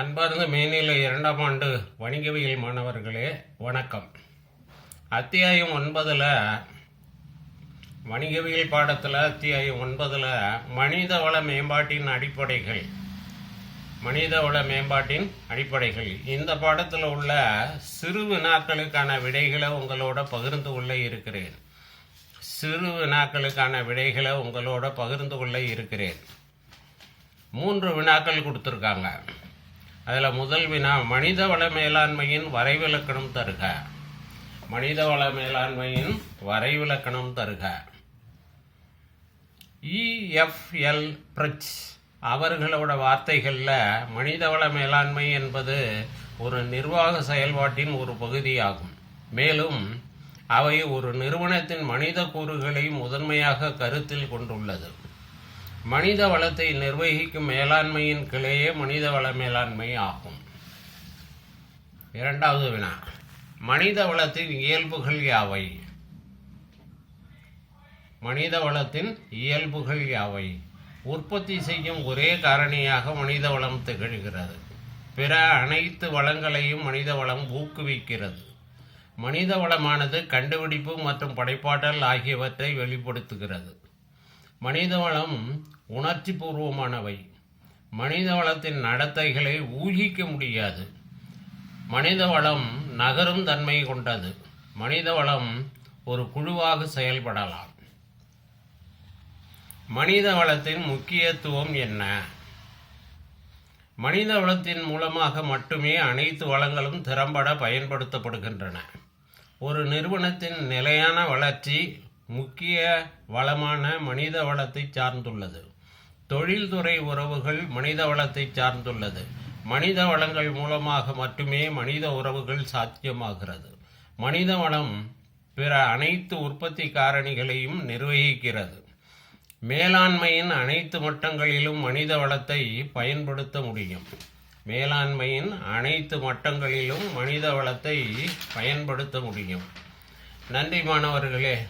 அன்பார்ந்த மேல்நிலை இரண்டாம் ஆண்டு வணிகவியல் மாணவர்களே வணக்கம். அத்தியாயம் ஒன்பதில் வணிகவியல் பாடத்தில் அத்தியாயம் ஒன்பதில் மனித வள மேம்பாட்டின் அடிப்படைகள். மனித வள மேம்பாட்டின் அடிப்படைகள். இந்த பாடத்தில் உள்ள சிறு வினாக்களுக்கான விடைகளை உங்களோட பகிர்ந்து கொள்ள இருக்கிறேன். சிறு வினாக்களுக்கான விடைகளை உங்களோட பகிர்ந்து கொள்ள இருக்கிறேன். மூன்று வினாக்கள் கொடுத்துருக்காங்க. அதில் முதல் வினா மனித வள மேலாண்மையின் வரைவிலக்கணம் தருக. மனித வள மேலாண்மையின் வரைவிலக்கணம் தருக. இஎஃப்எல் பிரச் அவர்களோட வார்த்தைகளில் மனிதவள மேலாண்மை என்பது ஒரு நிர்வாக செயல்பாட்டின் ஒரு பகுதியாகும். மேலும் அவை ஒரு நிறுவனத்தின் மனித கூறுகளை முதன்மையாக கருத்தில் கொண்டுள்ளது. மனித வளத்தை நிர்வகிக்கும் மேலாண்மையின் கிளையே மனித வள மேலாண்மை ஆகும். இரண்டாவது வினா. மனித வளத்தின் இயல்புகள் யாவை? மனித வளத்தின் இயல்புகள் யாவை? உற்பத்தி செய்யும் ஒரே காரணியாக மனித வளம் திகழ்கிறது. பிற அனைத்து வளங்களையும் மனித வளம் ஊக்குவிக்கிறது. மனித வளமானது கண்டுபிடிப்பு மற்றும் படைப்பாற்றல் ஆகியவற்றை வெளிப்படுத்துகிறது. மனித வளம் உணர்ச்சி பூர்வமானவை மனித வளத்தின் நடத்தைகளை ஊகிக்க முடியாது. மனித வளம் நகரும் தன்மை கொண்டது. மனித வளம் ஒரு குழுவாக செயல்படலாம். மனித வளத்தின் முக்கியத்துவம் என்ன? மனித வளத்தின் மூலமாக மட்டுமே அனைத்து வளங்களும் திறம்பட பயன்படுத்தப்படுகின்றன. ஒரு நிறுவனத்தின் நிலையான வளர்ச்சி முக்கிய வளமான மனித வளத்தை சார்ந்துள்ளது. தொழில்துறை உறவுகள் மனித வளத்தை சார்ந்துள்ளது. மனித வளங்கள் மூலமாக மட்டுமே மனித உறவுகள் சாத்தியமாகிறது. மனித வளம் பிற அனைத்து உற்பத்தி காரணிகளையும் நிர்வகிக்கிறது. மேலாண்மையின் அனைத்து மட்டங்களிலும் மனித வளத்தை பயன்படுத்த முடியும். மேலாண்மையின் அனைத்து மட்டங்களிலும் மனித வளத்தை பயன்படுத்த முடியும். நன்றி மாணவர்களே.